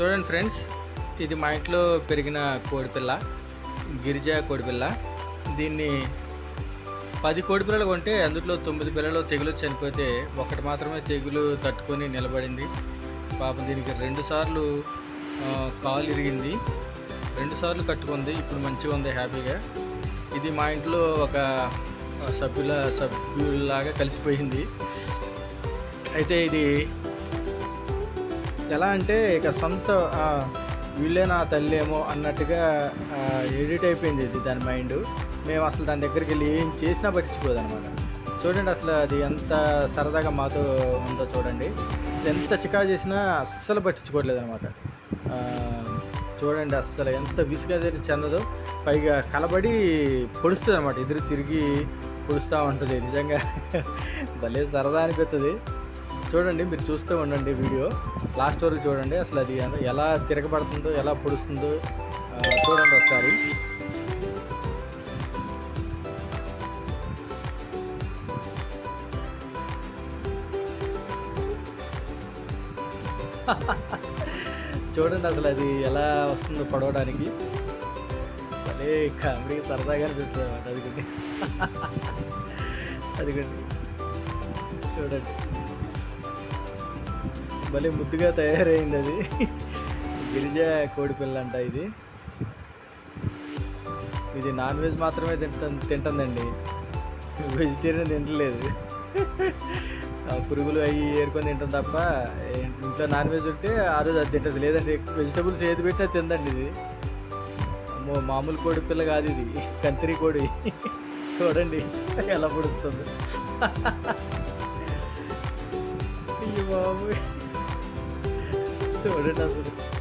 చూడండి ఫ్రెండ్స్ ఇది మా ఇంట్లో పెరిగిన కోడిపిల్ల గిరిజ కోడిపిల్ల. దీన్ని పది కోడిపిల్లలు కొంటే అందులో తొమ్మిది పిల్లలు తెగులు చనిపోతే ఒకటి మాత్రమే తెగులు తట్టుకొని నిలబడింది. పాపం దీనికి రెండు సార్లు కాలు ఇరిగింది. రెండు సార్లు కట్టుకుంది ఇప్పుడు మంచిగా ఉంది హ్యాపీగా. ఇది మా ఇంట్లో ఒక సభ్యుల సభ్యులాగా కలిసిపోయింది. అయితే ఇది ఎలా అంటే ఇక సొంత వీళ్ళే నా తల్లి ఏమో అన్నట్టుగా ఎడిట్ అయిపోయింది ఇది దాని మైండ్. మేము అసలు దాని దగ్గరికి వెళ్ళి ఏం చేసినా పట్టించుకోదు అనమాట చూడండి అసలు అది ఎంత సరదాగా మాతో ఉందో చూడండి. ఎంత చికా చేసినా అస్సలు పట్టించుకోవట్లేదు అనమాట చూడండి అస్సలు ఎంత విసుగా చెందదో పైగా కలబడి పొడుస్తుంది అనమాట ఎదురు తిరిగి పొడుస్తూ ఉంటుంది. నిజంగా భలే సరదా అనిపిస్తుంది చూడండి మీరు చూస్తూ ఉండండి వీడియో. లాస్ట్ వరకు చూడండి అసలు అది ఎలా తిరగబడుతుందో ఎలా పొడుస్తుందో చూడండి ఒకసారి. చూడండి అసలు అది ఎలా వస్తుందో పడవడానికి. అదే కామెడీ సరదాగా అనిపిస్తుంది అనమాట అది అదిగోండి చూడండి. భలే ముద్దుగా తయారైంది అది. గిరిజ కోడిపిల్ల అంట ఇది. ఇది నాన్ వెజ్ మాత్రమే తింట తింటుందండి. వెజిటేరియన్ తింటలేదు. ఆ పురుగులు అవి ఏరుకొని తింటాం తప్ప ఇంట్లో నాన్ వెజ్ ఉంటే ఆ రోజు అది తింటది. లేదండి వెజిటబుల్స్ ఏది పెట్టినా తిందండి ఇది. అమ్మో మామూలు కోడి పిల్ల కాదు ఇది. కంత్రి కోడి. చూడండి ఎలా పుడుతుంది. అయ్యో బాబు చూడండి అసలు